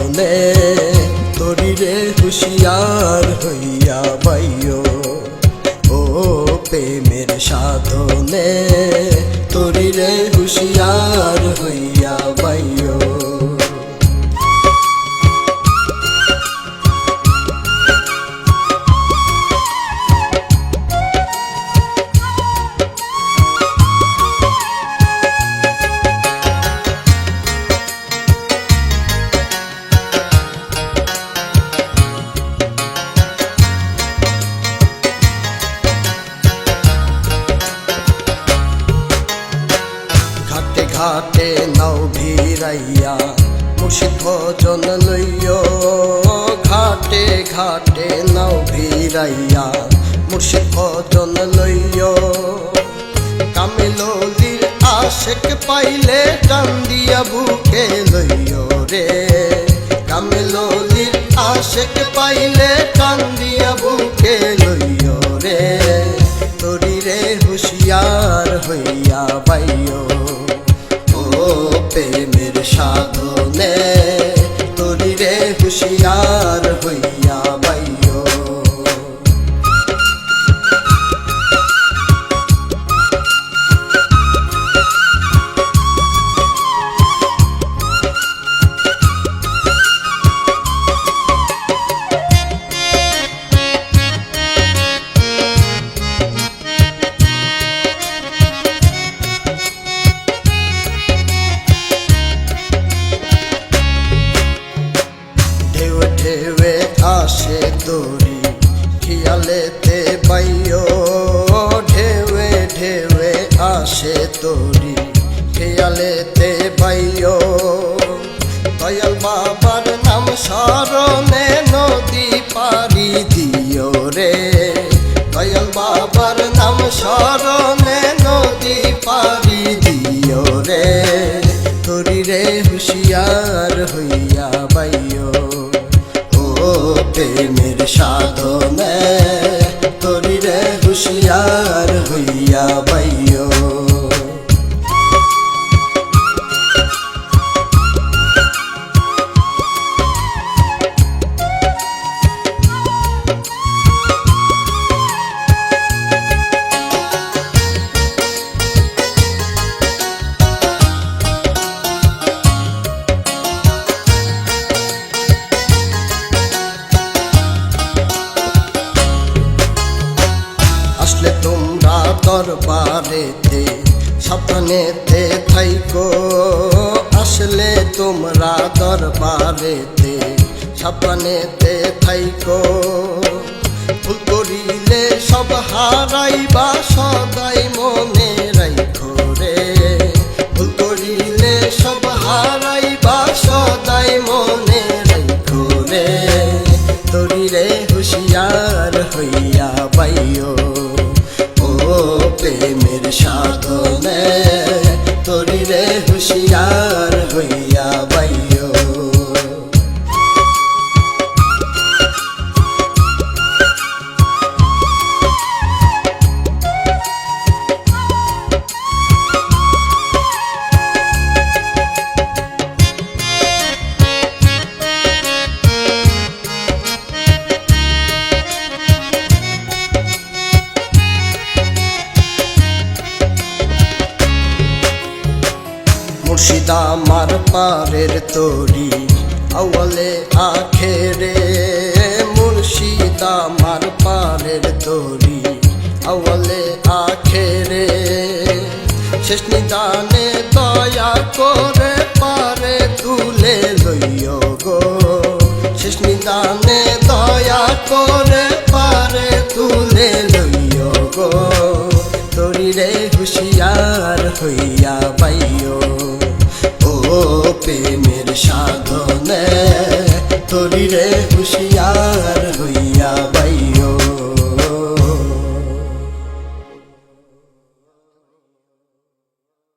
সাধনে তরিরে হুশিয়ার হইয়া বাইয় ও প্রেমের সাধনে ঘাটে নাও ভিড়াইয়া। মুর্শিদ ভজন লইয় ঘাটে ঘাটে নাও ভিড়াইয়া। মুর্শিদ ভজন লইয় কামেলির আশেক পাইলে টান দিয়া বুকে লইয় রে। কামেলির আশেক পাইলে টান দিয়া বুকে লইয় তরিরে হুশিয়ার তরি খেয়ালেতে বাইও ঢেউে ঢেউে আসে তরি। খেয়ালেতে বাইও দয়াল বাবার নাম স্মরণে হুশিয়ার হইয়া বাইও দরবারেতে, স্বপ্নেতে থাইকো। আসলে তোমরা দরবারেতে, স্বপ্নেতে থাইকো। ভুল করিলে সব হারাইবা, সদাই মনে রাইখো রে। ভুল করিলে সব হারাইবা, সদাই মনে রাইখো রে। তরিরে হুশিয়ার হইয়া তরিরে হুশিয়ার হইয়া মুর্শিদা মার পারের তরি, আওয়ালে আখেরে। মুর্শিদা মার পারের তরি, আওয়ালে আখেরে। শেষ নিদানে দয়া করে পারে তুলে লইও গো। শেষ নিদানে দয়া করে পারে তুলে লইও গো। তরিরে হুশিয়ার হইয়া বাইও ও প্রেমের সাধনে তরিরে হুশিয়ার হইয়া বাই